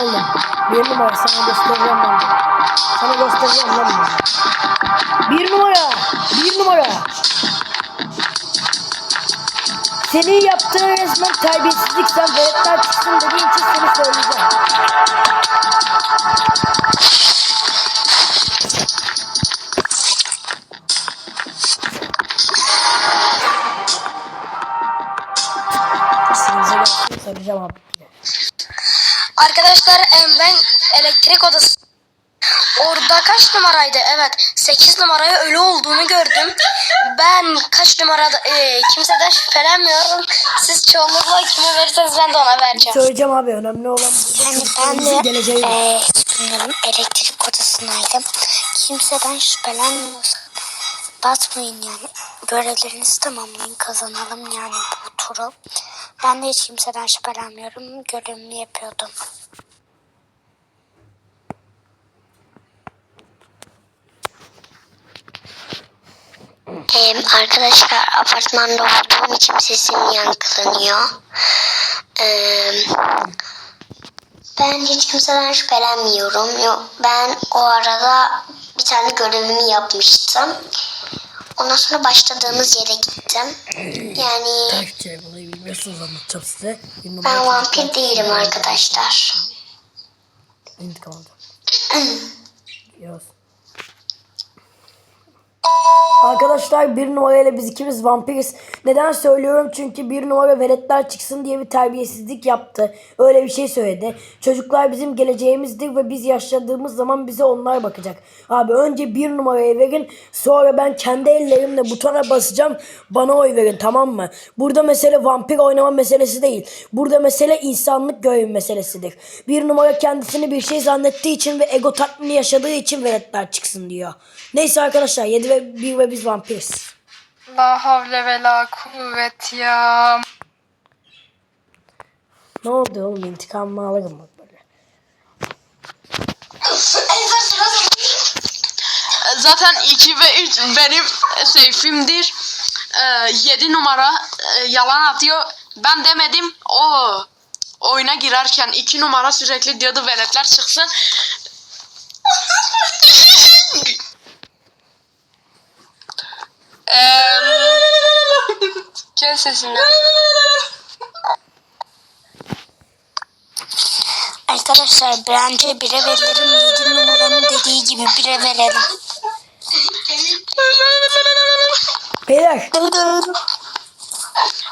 Oğlum bir numara sana göstereceğim ben. Sana göstereceğim lan. Bir numara. Bir numara. Senin yaptığın resmen terbiyesizlik sen veletler çıksın dediğin için seni söyleyeceğim. Söyleyeceğim abi. Arkadaşlar ben elektrik odası Orada kaç numaraydı? Evet 8 numaraya ölü olduğunu gördüm. Ben kaç numarada e, kimseden şüphelenmiyorum. Siz çoğunlukla kime verirseniz ben de ona vereceğim. Söyleyeceğim abi önemli olan Yani ben de geleceği. sanırım elektrik odasındaydım. Kimseden şüphelenmiyorsak batmayın yani. Görevlerinizi tamamlayın kazanalım yani bu turu. Ben de hiç kimseden şüphelenmiyorum. Görevimi yapıyordum. Arkadaşlar apartmanda olduğum için sesim yankılanıyor. Ben hiç kimseden şüphelenmiyorum. Ben o arada bir tane görevimi yapmıştım. Ondan sonra başladığımız yere gittim. Yani Takipçi olayı bilmiyorsunuz anlatacağım size. Ben vampir değilim arkadaşlar. İntikam aldım. Yaz. Arkadaşlar bir numarayla biz ikimiz vampiriz. Neden söylüyorum? Çünkü bir numara veletler çıksın diye bir terbiyesizlik yaptı. Öyle bir şey söyledi. Çocuklar bizim geleceğimizdir ve biz yaşladığımız zaman bize onlar bakacak. Abi önce bir numaraya verin. Sonra ben kendi ellerimle butona basacağım. Bana oy verin tamam mı? Burada mesele vampir oynama meselesi değil. Burada mesele insanlık görevi meselesidir. Bir numara kendisini bir şey zannettiği için ve ego tatmini yaşadığı için veletler çıksın diyor. Neyse arkadaşlar 7 ve 1 ve biz vampiriz. La havle ve la kuvvet ya. Ne oldu oğlum intikamımı alırım bak böyle. Zaten 2 ve 3 benim seyfimdir. 7 numara e, yalan atıyor. Ben demedim. O oyuna girerken 2 numara sürekli diyordu veletler çıksın. Eee, Kes sesini. Arkadaşlar bence bire verelim. 7 numaranın dediği gibi bire verelim. Beyler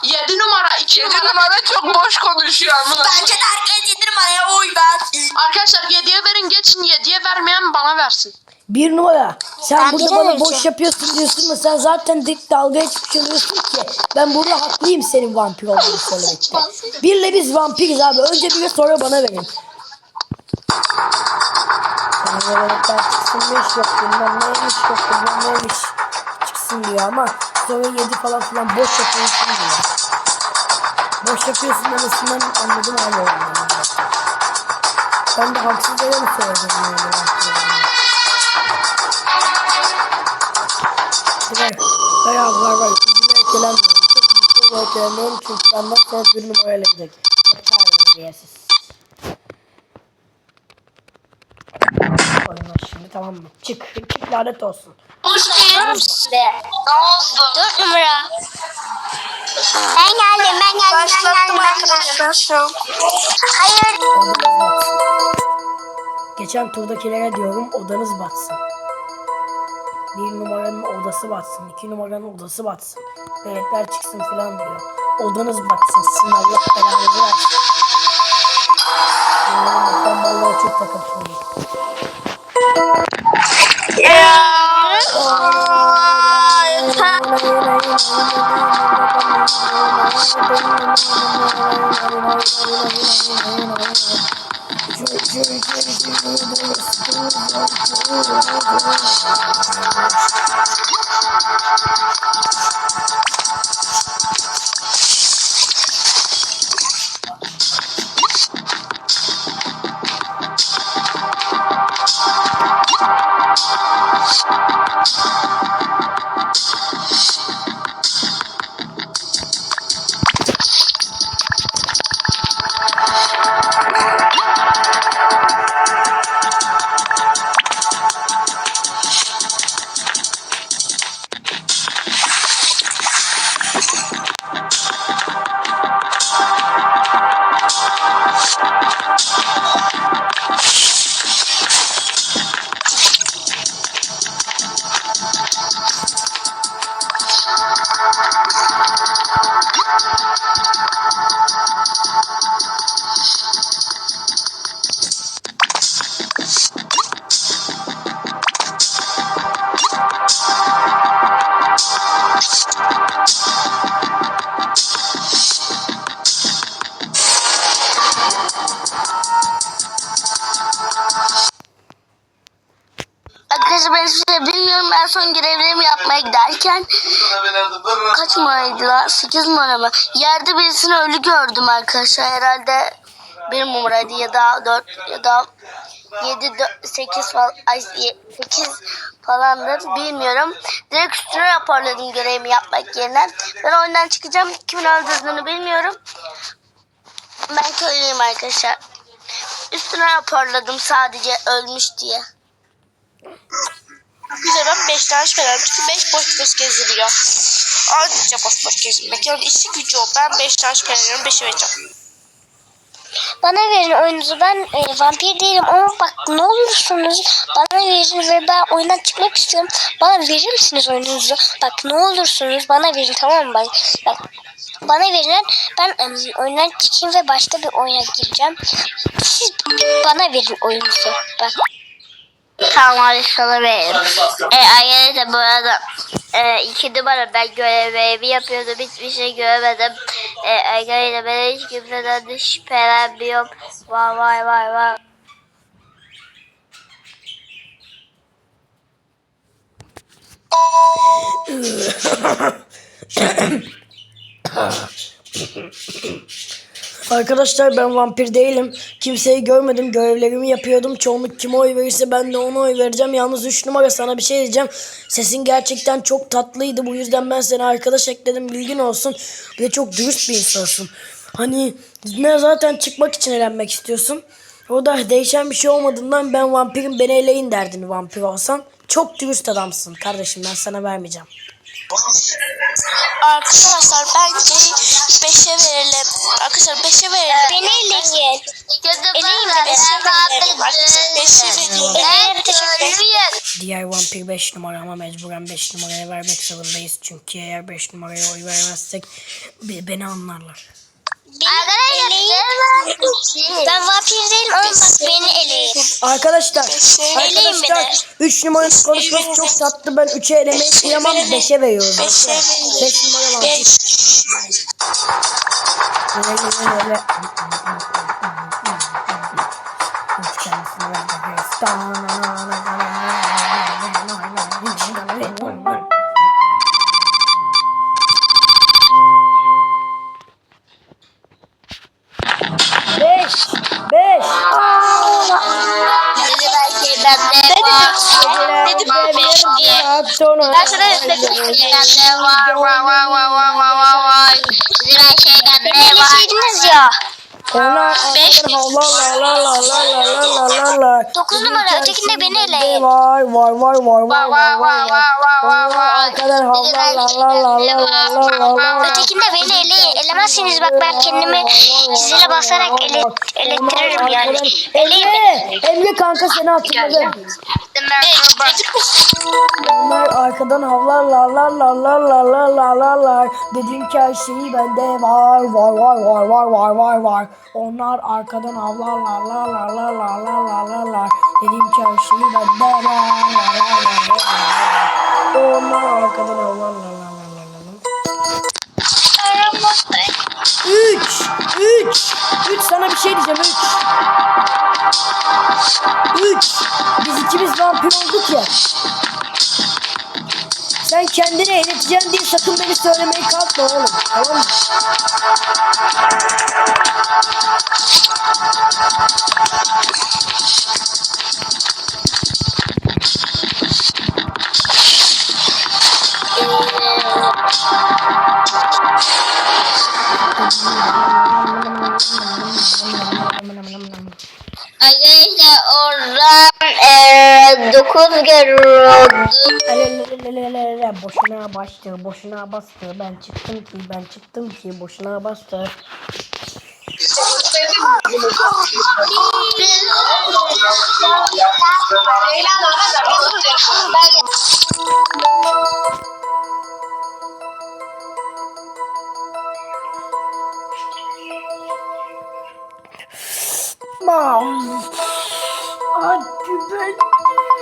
7 numara 2 numara, çok boş konuşuyor ama. Bence de herkes 7 numaraya oy versin. Arkadaşlar 7'ye verin geçin 7'ye vermeyen bana versin. Bir numara sen Ben burada bana boş yapıyorsun diyorsun da sen zaten dik dalga geçmiş oluyorsun ki ben burada haklıyım senin vampir olduğunu söylemekte. Birle biz vampiriz abi önce bire sonra bana verin. Sana veletler çıksınmış yok bilmem neymiş yok bilmem neymiş çıksın diyor ama sonra yedi falan filan boş yapıyorsun diyor. Boş yapıyorsun demesinden anladım abi. Ben de haksız yere mi söyledim yani var var. Yüzüme etkilenmiyorum. Çok mutlu etkilenmiyorum çünkü benden sonra bir numarayla gidecek. Yeter yetersiz. Oyna şimdi tamam mı? Çık. Çık lanet olsun. Dört numara. Ben geldim, ben geldim, ben geldim, ben geldim. Hayır. Odanız batsın. Geçen turdakilere diyorum odanız batsın. Bir numaranın odası batsın, iki numaranın odası batsın. Devletler çıksın falan diyor. Odanız batsın, sizin Allah belanızı versin. Ben vallahi çok takıntılıyım. Yeah. Thank you. Arkadaşlar ben hiçbir şey bilmiyorum. Ben son görevlerimi yapmaya giderken kaç numaraydı la? 8 numara mı? Yerde birisini ölü gördüm arkadaşlar. Herhalde bir numaraydı ya da 4 ya da 7 8 falan ay 8 falandır bilmiyorum. Direkt üstüne raporladım görevimi yapmak yerine. Ben oyundan çıkacağım. Kimin öldürdüğünü bilmiyorum. Ben köylüyüm arkadaşlar. Üstüne raporladım sadece ölmüş diye. Güzel ben 5 tane şüphelen. Çünkü 5 boş boş geziliyor. Ayrıca boş boş gezmek. Yani işi gücü o. Ben 5 tane şüpheleniyorum. 5'i vereceğim. Bana verin oyunuzu. Ben e, vampir değilim ama bak ne olursunuz bana verin ve ben oyundan çıkmak istiyorum. Bana verir misiniz oyununuzu? Bak ne olursunuz bana verin tamam mı? Bak, bak bana verin ben em, oyundan çıkayım ve başka bir oyuna gireceğim. Siz bana verin oyununuzu. Bak. Tamam hadi sana veririm. E, ayrıca bu arada e, iki numara ben görevimi yapıyordum hiçbir şey göremedim. E, ayrıca ben hiç kimseden de şüphelenmiyorum. Vay vay vay vay. Arkadaşlar ben vampir değilim. Kimseyi görmedim. Görevlerimi yapıyordum. Çoğunluk kime oy verirse ben de ona oy vereceğim. Yalnız 3 numara sana bir şey diyeceğim. Sesin gerçekten çok tatlıydı. Bu yüzden ben seni arkadaş ekledim. Bilgin olsun. Bir de çok dürüst bir insansın. Hani ne zaten çıkmak için eğlenmek istiyorsun. O da değişen bir şey olmadığından ben vampirim beni eleyin derdin vampir olsan. Çok dürüst adamsın kardeşim ben sana vermeyeceğim. Arkadaşlar bence 5'e verelim. Arkadaşlar 5'e verelim. Beni eleyin. Eleyin beni. 5'e verelim. Eleyin teşekkür Diğer vampir 5 numara ama mecburen 5 numaraya vermek zorundayız. Çünkü eğer 5 numaraya oy vermezsek be- beni anlarlar. Arkadaşlar Ben vampir değilim ama bak beni eleyin. Arkadaşlar, Eleyin arkadaşlar 3 numaranın konuşması çok tatlı. Ben 3'e elemeyi kıyamam 5'e veriyorum. 5 numara vampir. Böyle böyle böyle. Beş. Beş. Ben şuraya dedim. Vay. Zira şeyden ne var? Söyleseydiniz ya. Onlar Beş. la la la la la la la la. Dokuz numara, ötekinde beni eleyin. Var, var, var, var, var, var. Arkadan la la la la la la la la. Ötekinde beni eleyin. Elemezsiniz bak ben kendimi zile basarak ele, elettiririm yani. Eleyin beni. Emre, kanka seni hatırladım. Onlar arkadan havlar la la la la la la la la la. Dedim ki her şeyi bende var var var var var var var var. Onlar arkadan havlar la la la la la la la la la. Ki her şeyi bende var var var var var. Onlar arkadan havlar la la la la la la. Üç, üç, üç sana bir şey diyeceğim üç. Üç. Biz ikimiz vampir olduk ya. Sen kendini eğleteceksin diye sakın beni söylemeye kalkma oğlum. Tamam mı? Arkadaşlar oradan eee 9 görüyordum. Boşuna bastı, boşuna bastı. Ben çıktım ki, ben çıktım ki boşuna bastı. Mam. Hadi ben. Mam.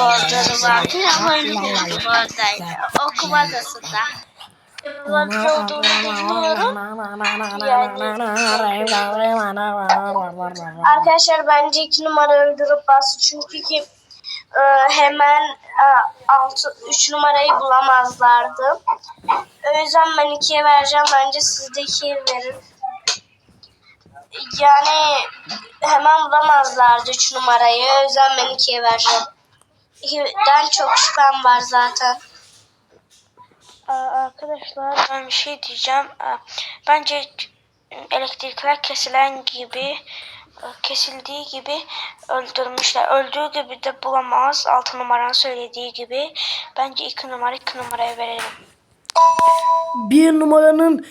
Olduğunu vampir ama bilmiyorum oradaydı. Okuma odasında. Vampir olduğunu bilmiyorum. Arkadaşlar bence iki numara öldürüp bastı çünkü ki e, hemen e, altı, üç numarayı bulamazlardı. O yüzden ben ikiye vereceğim. Bence siz de ikiye verin. Yani hemen bulamazlardı üç numarayı. O yüzden ben ikiye vereceğim. İkiden çok şüphem var zaten. Arkadaşlar ben bir şey diyeceğim. Aa, Bence elektrikler kesilen gibi kesildiği gibi öldürmüşler. Öldüğü gibi de bulamaz. Altı numaranın söylediği gibi. Bence iki numara iki numaraya verelim. Bir numaranın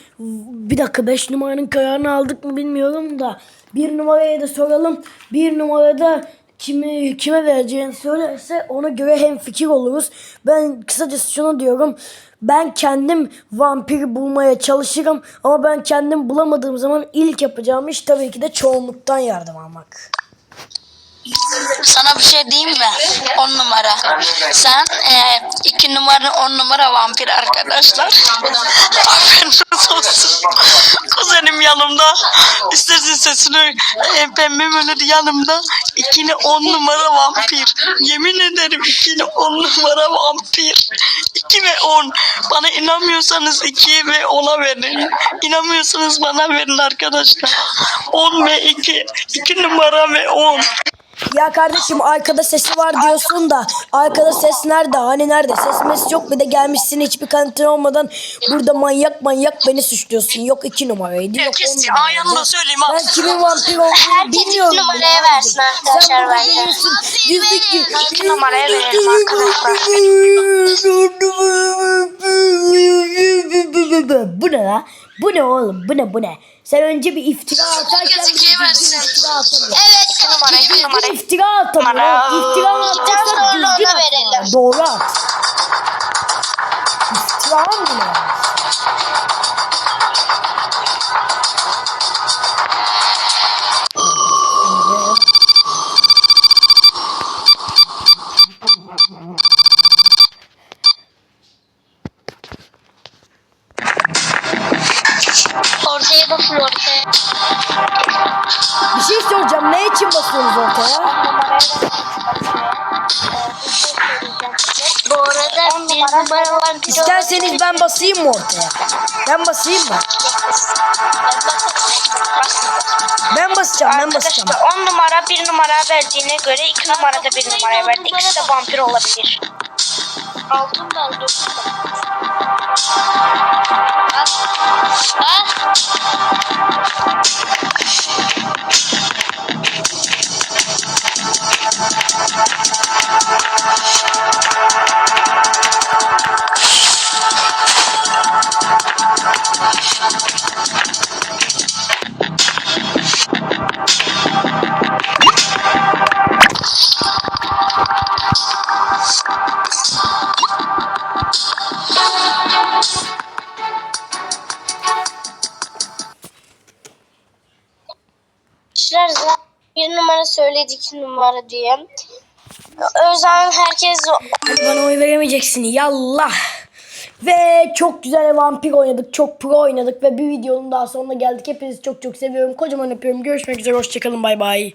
bir dakika beş numaranın kararını aldık mı bilmiyorum da bir numaraya da soralım. Bir numarada kimi kime vereceğini söylerse ona göre hem fikir oluruz. Ben kısacası şunu diyorum. Ben kendim vampiri bulmaya çalışırım ama ben kendim bulamadığım zaman ilk yapacağım iş tabii ki de çoğunluktan yardım almak. Sana bir şey diyeyim mi? On numara. Sen e, iki numara on numara vampir arkadaşlar. Haberiniz olsun. Kuzenim yanımda. İstersen sesini e, pembe böyle yanımda. İkini on numara vampir. Yemin ederim ikini on numara vampir. İki ve on. Bana inanmıyorsanız iki ve ona verin. İnanmıyorsanız bana verin arkadaşlar. On ve iki. İki numara ve on. Ya kardeşim arkada sesi var diyorsun da arkada ses nerede? Hani nerede? Ses mes yok bir de gelmişsin hiçbir kanıtın olmadan burada manyak manyak beni suçluyorsun. Yok iki numaraydı yok on Kesin numaraydı. ayağını söyleyeyim Ben abi. kimin vampir olduğunu Herkes iki bilmiyorum. numaraya bile versin abicim. arkadaşlar Sen burada bence. geliyorsun, yüzlük gibi. İki numaraya verelim arkadaşlar. Oğlum? Bu ne bu ne? Sen önce bir iftira atarken bir iftira atamıyor. Evet. İki numara iki numara. İftira atamıyor. İftira atacaksan düzgün ona at. verelim. Doğru at. İftira mı ne? Ortaya Basıyorsunuz ortaya? Bu arada bir İsterseniz ben basayım mı ortaya? Ben basayım mı? Ben basacağım, ben basacağım. Arkadaşlar 10 numara 1 numara verdiğine göre 2 numara da 1 numaraya verdi. İkisi de vampir olabilir. Altın da aldım. Ha? Arkadaşlar söyledi iki numara diye. O yüzden herkes Bana oy veremeyeceksin. Yallah. Ve çok güzel vampir oynadık. Çok pro oynadık. Ve bir videonun daha sonuna geldik. Hepinizi çok çok seviyorum. Kocaman öpüyorum. Görüşmek üzere. Hoşçakalın. Bay bay.